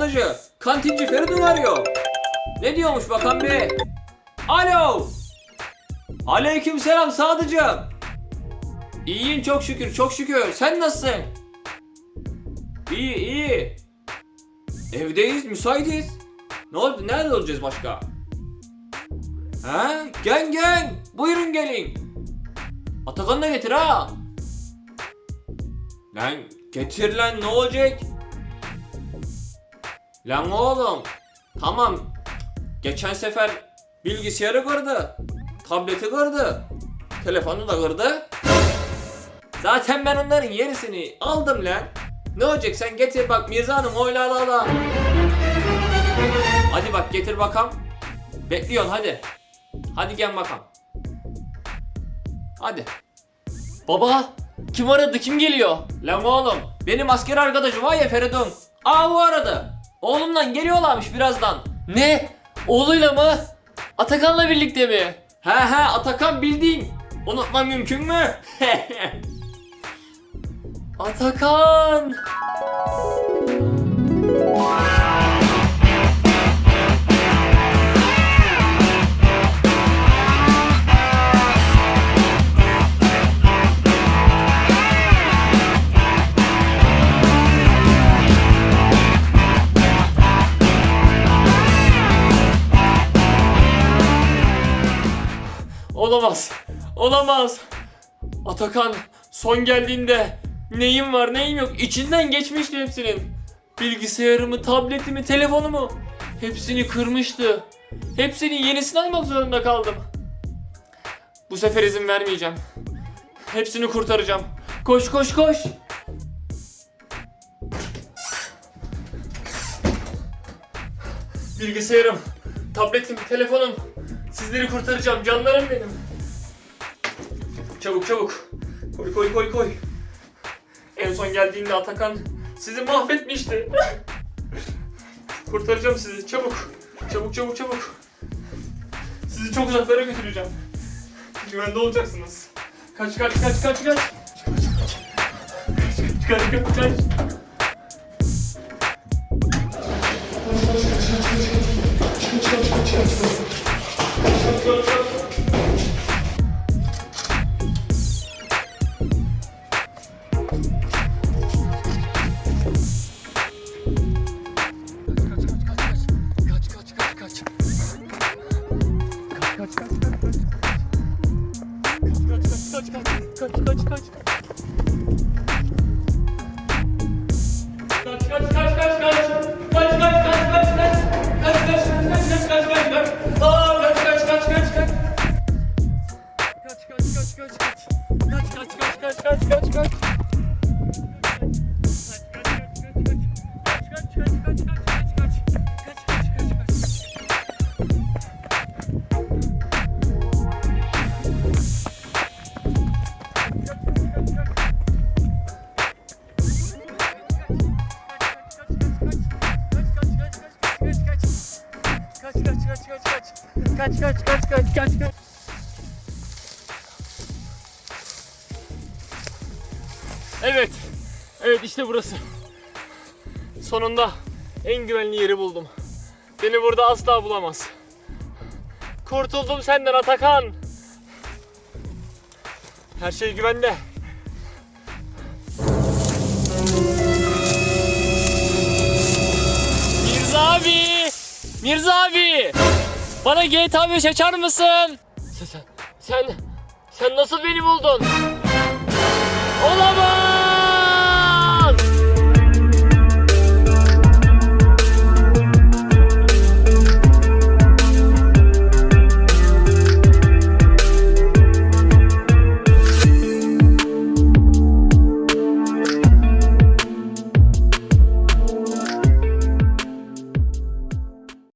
Sadıcı. Kantinci Feridun arıyor. Ne diyormuş bakan bir? Alo. Aleyküm selam Sadıcığım. İyiyim çok şükür çok şükür. Sen nasılsın? İyi iyi. Evdeyiz müsaitiz. Ne oldu nerede olacağız başka? Ha? Gel gel. Buyurun gelin. Atakan'ı da getir ha. Lan getir lan ne olacak? Lan oğlum. Tamam. Geçen sefer bilgisayarı kırdı. Tableti kırdı. Telefonu da kırdı. Zaten ben onların yerisini aldım lan. Ne olacak sen getir bak Mirza Hanım oyla ala ala. Hadi bak getir bakalım. Bekliyorsun hadi. Hadi gel bakalım. Hadi. Baba kim aradı kim geliyor? Lan oğlum benim asker arkadaşım var ya Feridun. Aa o aradı. Oğlumdan geliyorlarmış birazdan. Ne? Oğluyla mı? Atakan'la birlikte mi? He he Atakan bildiğin. Unutmam mümkün mü? Atakan! Olamaz. Olamaz. Atakan son geldiğinde neyim var neyim yok içinden geçmişti hepsinin. Bilgisayarımı, tabletimi, telefonumu hepsini kırmıştı. Hepsinin yenisini almak zorunda kaldım. Bu sefer izin vermeyeceğim. Hepsini kurtaracağım. Koş koş koş. Bilgisayarım, tabletim, telefonum. Sizleri kurtaracağım canlarım benim. Çabuk çabuk. Koy koy koy koy. En son geldiğinde Atakan sizi mahvetmişti. Kurtaracağım sizi çabuk. Çabuk çabuk çabuk. Sizi çok uzaklara götüreceğim. Güvende olacaksınız. Kaç kaç kaç kaç kaç. Kaç kaç kaç kaç. Kaç Kaç kaç kaç kaç kaç kaç. Evet. Evet işte burası. Sonunda en güvenli yeri buldum. Beni burada asla bulamaz. Kurtuldum senden Atakan. Her şey güvende. Mirza abi! Bana GTA 5 açar mısın? Sen, sen, sen, nasıl beni buldun? Olamaz!